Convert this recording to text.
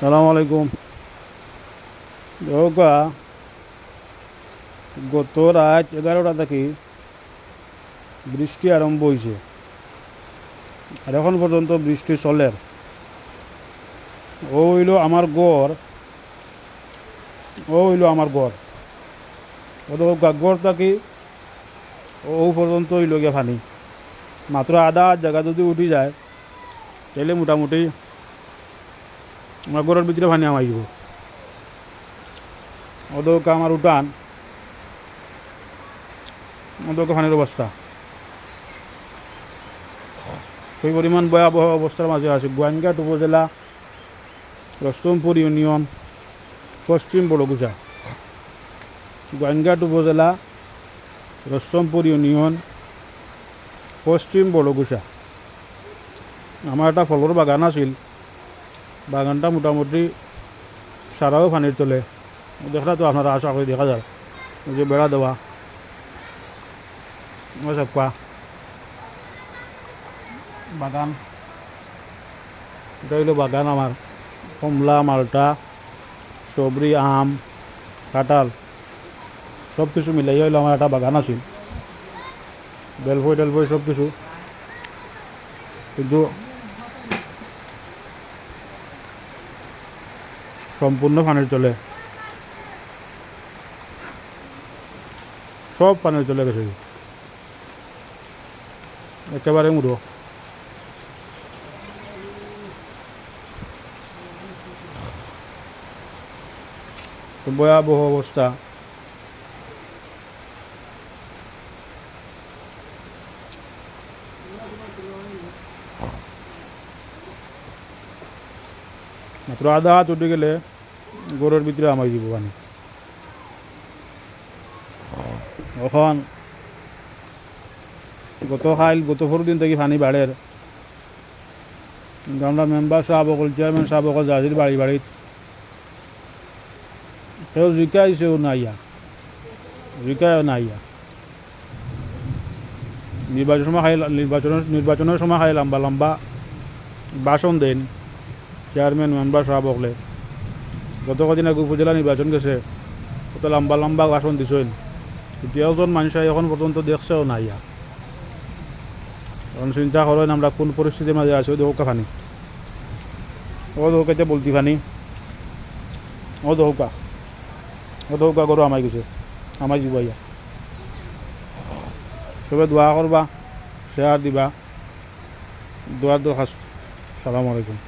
সালাম আলাইকুম। যোগা গত রাত এগারোটা থেকে বৃষ্টি আরম্ভ হয়েছে আর এখন পর্যন্ত বৃষ্টি চলে। ও হইল আমার গড় ও হইল আমার গড় গড় থাকি ও পর্যন্ত হইল ফানি। মাত্র আধা জায়গা যদি উঠি যায় তাহলে মোটামুটি গড়ের ভিতরে পানি আমাই যাব ওদের আমার উঠান। ওদের পানির অবস্থা সেই পরিমাণ ভয়াবহ অবস্থার মাঝে আছে। গোয়াইনঘাট উপজেলা রস্তমপুর ইউনিয়ন, পশ্চিম বড়গুজা। গোয়াইনঘাট উপজেলা রস্তমপুর ইউনিয়ন, পশ্চিম বড়গুজা। আমার একটা ফলর বাগান আছিল। বাগানটা মোটামুটি সারাও পানির তোলে। দেখা তো আপনারা আশা করে দেখা যায়। যে বেড়া দেওয়া চাপা বাগান। এটা হইল বাগান আমার কমলা, মালটা সবরি আম, কাঁঠাল। সব কিছু মিলাই হইল আমার একটা বাগান আছিল। বেলফই টেলফই সব কিছু। কিন্তু সম্পূর্ণ পানির চলে সব পানির চলে গেছে একেবারে মুড়ো ভয়াবহ অবস্থা। মাত্র আধা হাত উঠে গেলে গরুর ভিতরে আমাই দিব পানি। এখন গত খাইল, গত দিন থেকে পানি বাড়ের কিন্তু আমরা মেম্বার সাহেব অকল চেয়ারম্যান সাহেব অকল জাজির বাড়ি বাড়িত সেও জিকাইছেও নাইয়া জিকায়ও নাইয়া নির্বাচন সময় খাই নির্বাচনের নির্বাচনের সময় খাই লম্বা লম্বা ভাষণ দেন। চেয়ারম্যান মেম্বার সাহেব হকলে গত কদিন আগে উপজেলা নির্বাচন গেছে কত লম্বা লম্বা ভাষণ দিছেন এতিয়াও জন মানুষ এখন পর্যন্ত দেখছেও না ইয়া চিন্তা করেন আমরা কোন পরিস্থিতির মাঝে আছি দৌকা ফানি ও দৌকাতে বলতি ফানি ও দৌকা ও দৌকা করো আমাই গেছে। আমাই দিব ইয়া সবে দোয়া করবা শেয়ার দিবা। দোয়ার দরখাস্ত সালাম আলাইকুম।